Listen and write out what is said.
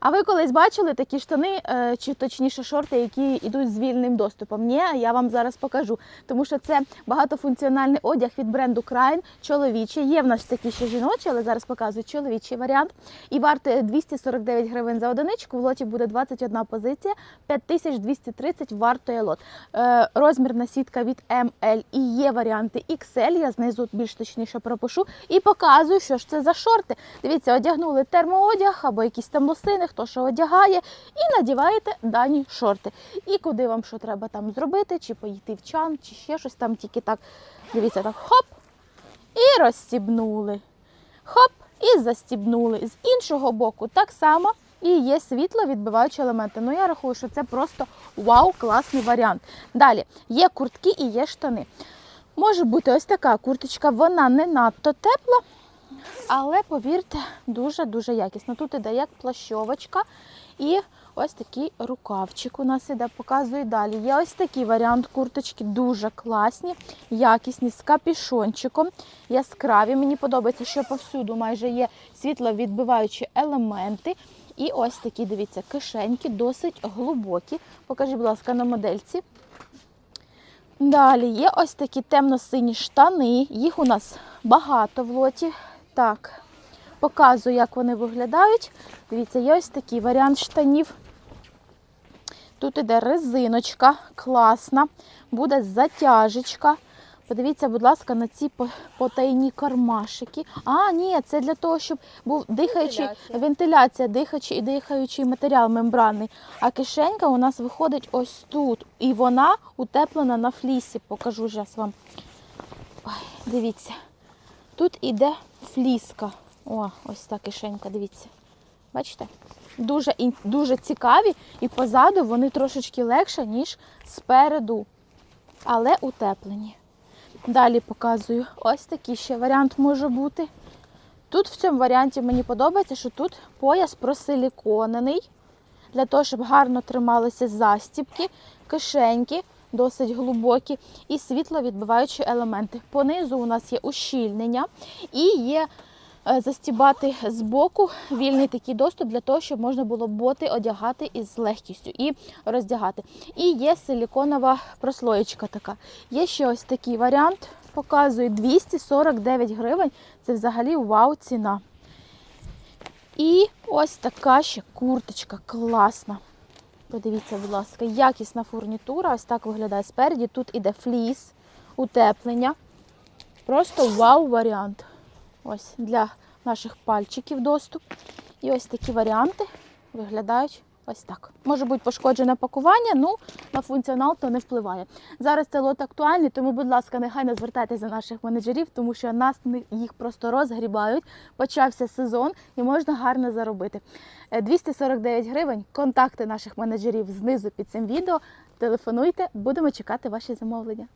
А ви колись бачили такі штани, е, чи точніше шорти, які йдуть з вільним доступом? Ні, я вам зараз покажу. Тому що це багатофункціональний одяг від бренду Країн, чоловічий. Є в нас такі ще жіночі, але зараз показую чоловічий варіант. І вартує 249 гривень за одиничку. В лоті буде 21 позиція, 5230 вартує лот. Е, розмірна сітка від ML і є варіанти XL. Я знизу більш точніше пропишу і показую, що ж це за шорти. Дивіться, одягнули термоодяг або якісь там лосини, хто що одягає, і надіваєте дані шорти. І куди вам що треба там зробити, чи поїти в чан, чи ще щось там, тільки так. Дивіться, так хоп, і розстібнули. Хоп, і застібнули. З іншого боку, так само. І є світло відбиваючі елементи. Ну я рахую, що це просто вау, класний варіант. Далі є куртки і є штани. Може бути ось така курточка, вона не надто тепла, але повірте, дуже-дуже якісно. Тут іде як плащовочка і ось такий рукавчик у нас іде, показую далі. Є ось такий варіант курточки, дуже класні, якісні, з капішончиком, яскраві. Мені подобається, що повсюду майже є світловідбиваючі елементи. І ось такі, дивіться, кишеньки, досить глибокі. Покажіть, будь ласка, на модельці. Далі є ось такі темно-сині штани. Їх у нас багато в лоті. Так, показую, як вони виглядають. Дивіться, є ось такий варіант штанів. Тут іде резиночка, класна, буде затяжечка. Подивіться, будь ласка, на ці потайні кармашики. А, ні, це для того, щоб був дихаючий Вентиляція. вентиляція, дихаючий і дихаючий матеріал мембранний. А кишенька у нас виходить ось тут. І вона утеплена на флісі. Покажу зараз вам. Ой, дивіться. Тут іде фліска. О, ось та кишенька, дивіться. Бачите? Дуже, дуже цікаві, і позаду вони трошечки легше, ніж спереду, але утеплені. Далі показую. Ось такий ще варіант може бути. Тут в цьому варіанті мені подобається, що тут пояс просиліконений, для того, щоб гарно трималися застібки, кишеньки, досить глибокі, і світловідбиваючі елементи. Понизу у нас є ущільнення і є е, застібати з боку вільний такий доступ для того, щоб можна було боти одягати із легкістю і роздягати. І є силіконова прослоєчка така. Є ще ось такий варіант. Показую 249 гривень. Це взагалі вау ціна. І ось така ще курточка класна. Подивіться, будь ласка, якісна фурнітура. Ось так виглядає спереді. Тут іде фліс, утеплення. Просто вау-варіант. Ось для наших пальчиків доступ. І ось такі варіанти виглядають ось так. Може бути пошкоджене пакування, ну на функціонал то не впливає. Зараз це лот актуальний, тому, будь ласка, нехай не звертайтеся до наших менеджерів, тому що нас їх просто розгрібають. Почався сезон і можна гарно заробити. Е, 249 гривень. Контакти наших менеджерів знизу під цим відео. Телефонуйте, будемо чекати ваші замовлення.